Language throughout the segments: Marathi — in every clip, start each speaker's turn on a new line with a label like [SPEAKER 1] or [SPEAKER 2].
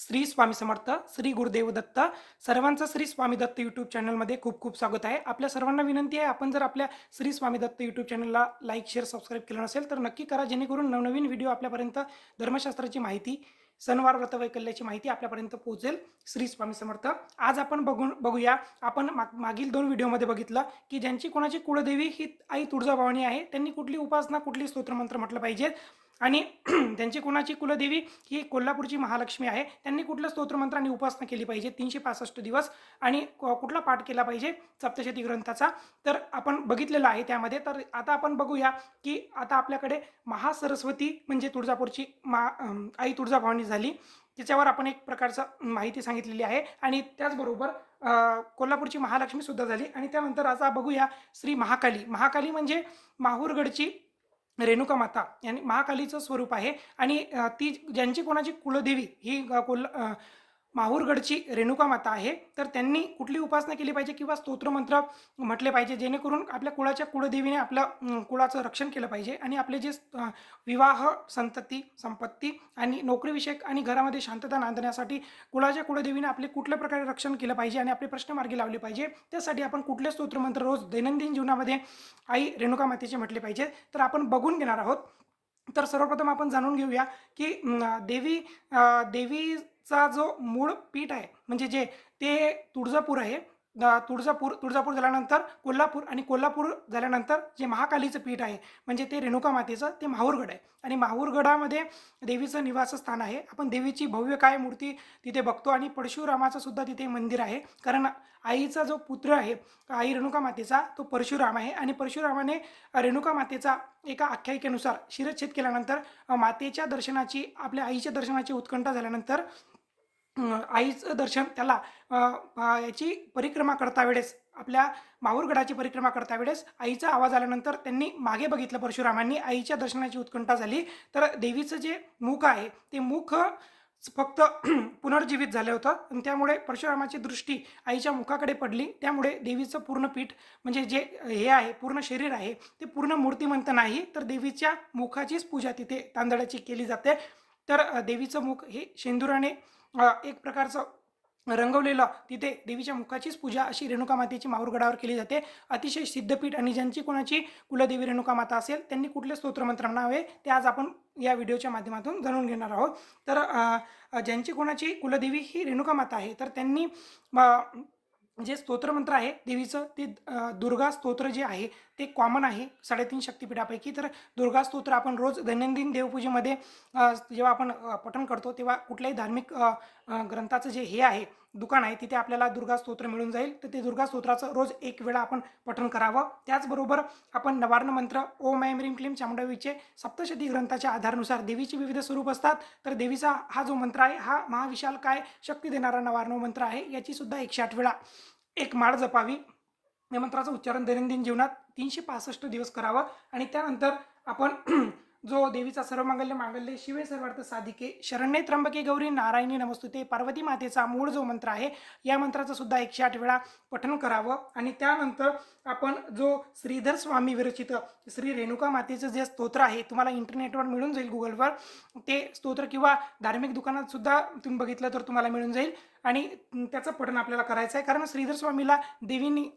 [SPEAKER 1] श्री स्वामी समर्थ श्री गुरुदेव दत्त. सर्वांचं श्री स्वामी दत्त यूट्यूब चॅनलमध्ये खूप खूप स्वागत आहे. आपल्या सर्वांना विनंती आहे आपण जर आपल्या श्री स्वामी दत्त यूट्यूब चॅनलला लाईक शेअर सबस्क्राईब केलं नसेल तर नक्की करा जेणेकरून नवनवीन व्हिडिओ आपल्यापर्यंत धर्मशास्त्राची माहिती सणवार व्रतवैकल्याची माहिती आपल्यापर्यंत पोहोचेल. श्री स्वामी समर्थ. आज आपण बघून बघूया आपण माग मागील दोन व्हिडिओमध्ये बघितलं की ज्यांची कोणाची कुळदेवी ही आई तुळजाभवानी आहे त्यांनी कुठली उपासना कुठली स्तोत्रमंत्र म्हटलं पाहिजे. आणि त्यांची कुणाची कुलदेवी ही कोल्हापूरची महालक्ष्मी आहे. त्यांनी कुठलं स्तोत्रमंत्राने उपासना केली पाहिजे? तीनशे पासष्ट दिवस आणि क- कुठला पाठ केला पाहिजे? सप्तशती ग्रंथाचा. तर आपण बघितलेलं आहे त्यामध्ये. तर आता आपण बघूया की आता आपल्याकडे महासरस्वती म्हणजे तुळजापूरची मा आई तुळजाभवानी झाली. त्याच्यावर आपण एक प्रकारचं माहिती सांगितलेली आहे. आणि त्याचबरोबर कोल्हापूरची महालक्ष्मी सुद्धा झाली. आणि त्यानंतर आता बघूया श्री महाकाली. महाकाली म्हणजे माहूरगडची रेणुका माता यांनी महाकालीचं स्वरूप आहे. आणि ती ज्यांची कोणाची कुलदेवी ही कोल कोल्हा माहूरगडची रेणुका माता आहे. तर त्यांनी कुठली उपासना केली पाहिजे किंवा स्तोत्रमंत्र म्हटले पाहिजे जेणेकरून आपल्या कुळाच्या कुळदेवीने आपलं कुळाचं रक्षण केलं पाहिजे आणि आपले जे विवाह संतती संपत्ती आणि नोकरीविषयक आणि घरामध्ये शांतता नांदण्यासाठी कुळाच्या कुळदेवीने आपले कुठल्या प्रकारे रक्षण केलं पाहिजे आणि आपले प्रश्न मार्गी लावले पाहिजे त्यासाठी आपण कुठले स्तोत्रमंत्र रोज दैनंदिन जीवनामध्ये आई रेणुका मातेचे म्हटले पाहिजे. तर आपण बघून घेणार आहोत. तर सर्वप्रथम आपण जाणून घेऊया की देवी देवीचा जो मूळ पीठ आहे म्हणजे जे ते तुळजापूर आहे तुळजापूर तुळजापूर झाल्यानंतर कोल्हापूर आणि कोल्हापूर झाल्यानंतर जे महाकालीचं पीठ आहे म्हणजे ते रेणुका मातेचं ते माहूरगड आहे. आणि माहूरगडामध्ये देवीचं निवासस्थान आहे. आपण देवीची भव्य काय मूर्ती तिथे बघतो आणि परशुरामाचं सुद्धा तिथे मंदिर आहे. कारण आईचा जो पुत्र आहे आई रेणुका मातेचा तो परशुराम आहे. आणि परशुरामाने रेणुका मातेचा एका आख्यायिकेनुसार शिरच्छेद केल्यानंतर मातेच्या दर्शनाची आपल्या आईच्या दर्शनाची उत्कंठा झाल्यानंतर आईचं दर्शन त्याला याची परिक्रमा करता वेळेस आपल्या माहूरगडाची परिक्रमा करता वेळेस आईचा आवाज आल्यानंतर त्यांनी मागे बघितलं परशुरामांनी. आईच्या दर्शनाची उत्कंठा झाली. तर देवीचं जे मुख आहे ते मुख फक्त पुनर्जीवित झालं होतं आणि त्यामुळे परशुरामाची दृष्टी आईच्या मुखाकडे पडली. त्यामुळे देवीचं पूर्ण पीठ म्हणजे जे हे आहे पूर्ण शरीर आहे ते पूर्ण मूर्तिमंत नाही. तर देवीच्या मुखाचीच पूजा तिथे तांदळाची केली जाते. तर देवीचं मुख हे शेंदुराने एक प्रकारचं रंगवलेलं तिथे देवीच्या मुखाचीच पूजा अशी रेणुका मातेची माहूरगडावर केली जाते. अतिशय सिद्धपीठ आणि ज्यांची कोणाची कुलदेवी रेणुका माता असेल त्यांनी कुठले स्तोत्रमंत्र म्हणावे ते आज आपण या व्हिडिओच्या माध्यमातून जाणून घेणार आहोत. तर ज्यांची कोणाची कुलदेवी ही रेणुका माता आहे तर त्यांनी जे स्तोत्रमंत्र आहे देवीचं ते दुर्गा स्तोत्र जे आहे ते कॉमन आहे साडेतीन शक्तिपीठापैकी. तर दुर्गा स्तोत्र आपण रोज दैनंदिन देवपूजेमध्ये जेव्हा आपण पठन पठण करतो तेव्हा कुठल्याही धार्मिक ग्रंथाचं जे हे आहे दुकान आहे तिथे आपल्याला दुर्गा स्तोत्र मिळून जाईल. तर ते दुर्गा स्तोत्राचं रोज एक वेळा आपण पठण करावं. त्याचबरोबर आपण नवार्ण मंत्र ओम ऐम रीम क्लीम चामुंडावीचे सप्तशती ग्रंथाच्या आधारानुसार देवीचे विविध स्वरूप असतात. तर देवीचा हा जो मंत्र आहे हा महाविशाल काय शक्ती देणारा नवार्ण मंत्र आहे याची सुद्धा एकशे आठ वेळा एक माळ जपावी. या मंत्राचं उच्चारण दैनंदिन जीवनात तीनशे पासष्ट दिवस करावं आणि त्यानंतर आपण जो देवीचा सर्व मांगल्य शिवे सर्वार्थ साधिके शरण्ये त्र्यंबके गौरी नारायणी नमस्तुते पार्वती मातेचा मूळ जो मंत्र आहे या मंत्राचं सुद्धा एकशे आठ वेळा पठन करावं. आणि त्यानंतर आपण जो श्रीधर स्वामी विरचित श्री रेणुका मातेचं जे स्तोत्र आहे तुम्हाला इंटरनेटवर मिळून जाईल गुगलवर. ते स्तोत्र किंवा धार्मिक दुकानात सुद्धा तुम्ही बघितलं तर तुम्हाला मिळून जाईल. आणि त्याचं पठण आपल्याला करायचं आहे कारण श्रीधर स्वामीला देवीनी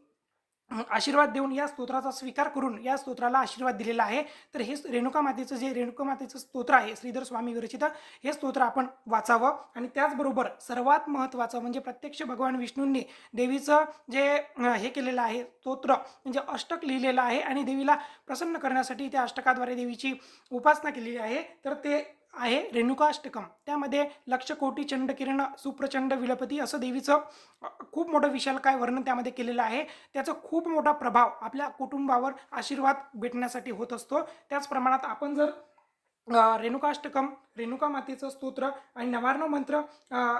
[SPEAKER 1] आशीर्वाद देऊन या स्तोत्राचा स्वीकार करून या स्तोत्राला आशीर्वाद दिलेला आहे. तर हे रेणुका मातेचं जे रेणुका मातेचं स्तोत्र आहे श्रीधर स्वामी विरचित हे स्तोत्र आपण वाचावं. आणि त्याचबरोबर सर्वात महत्त्वाचं म्हणजे प्रत्यक्ष भगवान विष्णूंनी देवीचं जे हे केलेलं आहे स्तोत्र म्हणजे अष्टक लिहिलेलं आहे. आणि देवीला प्रसन्न करण्यासाठी त्या अष्टकाद्वारे देवीची उपासना केलेली आहे. तर ते आहे रेणुकाष्टकम. त्यामध्ये लक्ष कोटी चंड किरण सुप्रचंड विलपती असं देवीचं खूप मोठं विशाल काय वर्णन त्यामध्ये केलेलं आहे. त्याचा खूप मोठा प्रभाव आपल्या कुटुंबावर आशीर्वाद भेटण्यासाठी होत असतो. त्याच प्रमाणात आपण जर रेणुकाष्टकम रेणुका मातेचं स्तोत्र आणि नवार्ण मंत्र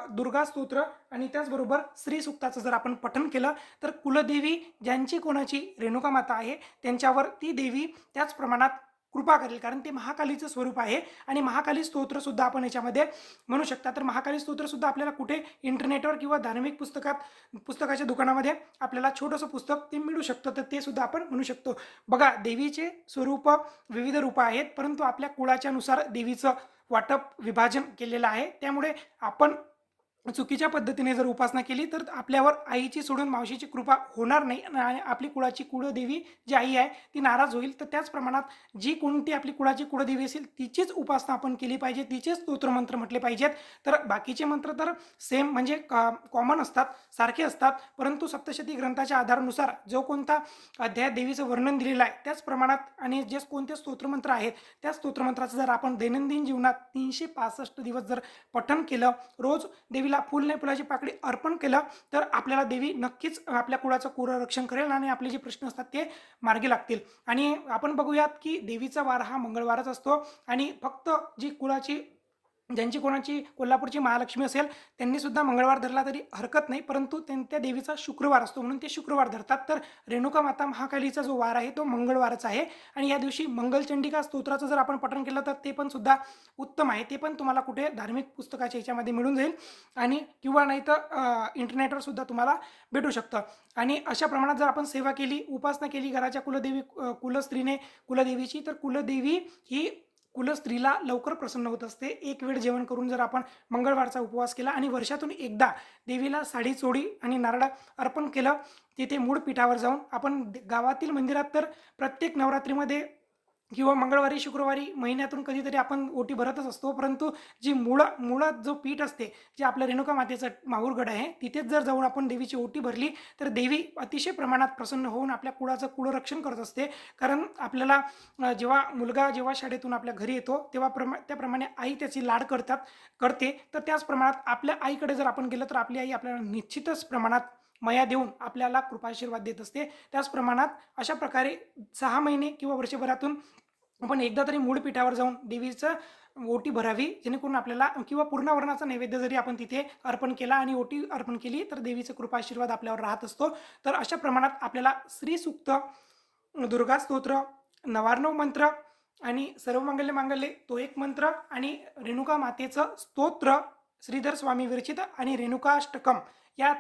[SPEAKER 1] दुर्गा स्तोत्र आणि त्याचबरोबर श्री सुक्ताचं जर आपण पठन केलं तर कुलदेवी ज्यांची कोणाची रेणुका माता आहे त्यांच्यावर ती देवी त्याच प्रमाणात कृपा करेल कारण ते महाकालीचं स्वरूप आहे आणि महाकाली स्तोत्र सुद्धा आपण याच्यामध्ये म्हणू शकता. तर महाकाली स्तोत्र सुद्धा आपल्याला कुठे इंटरनेटवर किंवा धार्मिक पुस्तकात पुस्तकाच्या दुकानामध्ये आपल्याला छोटंसं पुस्तक ते मिळू शकतं तर ते सुद्धा आपण म्हणू शकतो. बघा देवीचे स्वरूप विविध रूपं आहेत परंतु आपल्या कुळाच्यानुसार देवीचं वाटप विभाजन केलेलं आहे. त्यामुळे आपण चुकीच्या पद्धतीने जर उपासना केली तर आपल्यावर आईची सोडून मावशीची कृपा होणार नाही आणि आपली कुळाची कुळदेवी जी आई आहे ती नाराज होईल. तर त्याच प्रमाणात जी कोणती आपली कुळाची कुळदेवी असेल तिचीच उपासना आपण केली पाहिजे तिचेच स्तोत्रमंत्र म्हटले पाहिजेत. तर बाकीचे मंत्र तर सेम म्हणजे कॉमन असतात सारखे असतात परंतु सप्तशती ग्रंथाच्या आधारानुसार जो कोणता अध्याय देवीचं वर्णन दिलेलं आहे त्याच प्रमाणात आणि जे कोणते स्तोत्रमंत्र आहेत त्या स्तोत्रमंत्राचं जर आपण दैनंदिन जीवनात तीनशे पासष्ट दिवस जर पठण केलं रोज देवीला फुल नाही फुलाची पाकळी अर्पण केलं तर आपल्याला देवी नक्कीच आपल्या कुळाचं कुररक्षण करेल आणि आपले जे प्रश्न असतात ते मार्गी लागतील. आणि आपण बघूयात की देवीचा वार हा मंगळवारच असतो आणि फक्त जी कुळाची ज्यांची कोणाची कोल्हापूरची महालक्ष्मी असेल त्यांनी सुद्धा मंगळवार धरला तरी हरकत नाही. परंतु त्यां त्या देवीचा शुक्रवार असतो म्हणून ते शुक्रवार धरतात. तर रेणुका माता महाकालीचा जो वार आहे तो मंगळवारच आहे. आणि या दिवशी मंगलचंडिका स्तोत्राचं जर आपण पठण केलं तर ते पण सुद्धा उत्तम आहे. ते पण तुम्हाला कुठे धार्मिक पुस्तकाच्या याच्यामध्ये मिळून जाईल. आणि किंवा नाही तर इंटरनेटवर सुद्धा तुम्हाला भेटू शकतं. आणि अशा प्रमाणात जर आपण सेवा केली उपासना केली घराच्या कुलदेवी कुलस्त्रीने कुलदेवीची तर कुलदेवी ही कुलस्त्रीला लवकर प्रसन्न होत असते. एक वेळ जेवण करून जर आपण मंगळवारचा उपवास केला आणि वर्षातून एकदा देवीला साडी चोडी आणि नारळ अर्पण केलं तिथे मूळ पीठावर जाऊन आपण गावातील मंदिरात तर प्रत्येक नवरात्रीमध्ये किंवा मंगळवारी शुक्रवारी महिन्यातून कधीतरी आपण ओटी भरतच असतो. परंतु जी मुळा मुळात जो पीठ असते जे आपलं रेणुका मातेचं माहूरगड आहे तिथेच जर जाऊन आपण देवीची ओटी भरली तर देवी अतिशय प्रमाणात प्रसन्न होऊन आपल्या कुळाचं कुळरक्षण करत असते. कारण आपल्याला जेव्हा मुलगा जेव्हा शाळेतून आपल्या घरी येतो तेव्हा प्रमा त्याप्रमाणे आई त्याची लाड करतात करते. तर त्याच प्रमाणात आपल्या आईकडे जर आपण गेलं तर आपली आई आपल्याला निश्चितच प्रमाणात मया देऊन आपल्याला कृपाशीर्वाद देत असते. त्याच प्रमाणात अशा प्रकारे सहा महिने किंवा वर्षभरातून आपण एकदा तरी मूळ पीठावर जाऊन देवीचं ओटी भरावी जेणेकरून आपल्याला किंवा पूर्णावरणाचा नैवेद्य जरी आपण तिथे अर्पण केला आणि ओटी अर्पण केली तर देवीचं कृपाशीर्वाद आपल्यावर राहत असतो. तर अशा प्रमाणात आपल्याला श्रीसूक्त दुर्गा स्तोत्र नवार्णव मंत्र आणि सर्व सर्वमंगल्य मांगल्य तो एक मंत्र आणि रेणुका मातेचं स्तोत्र श्रीधर स्वामी विरचित आणि रेणुकाष्टकम या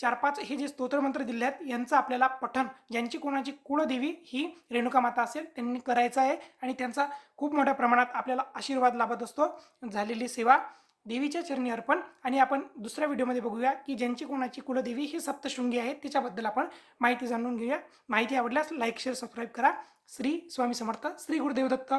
[SPEAKER 1] चार पाच हे जे स्तोत्रमंत्र दिले आहेत यांचं आपल्याला पठन ज्यांची कोणाची कुळदेवी ही रेणुका माता असेल त्यांनी करायचं आहे आणि त्यांचा खूप मोठ्या प्रमाणात आपल्याला आशीर्वाद लाभत असतो. झालेली सेवा देवीच्या चरणी अर्पण आणि आपण दुसऱ्या व्हिडिओमध्ये बघूया की ज्यांची कोणाची कुलदेवी ही सप्तशृंगी आहे त्याच्याबद्दल आपण माहिती जाणून घेऊया. माहिती आवडल्यास लाईक शेअर सबस्क्राईब करा. श्री स्वामी समर्थ श्री गुरुदेव दत्त.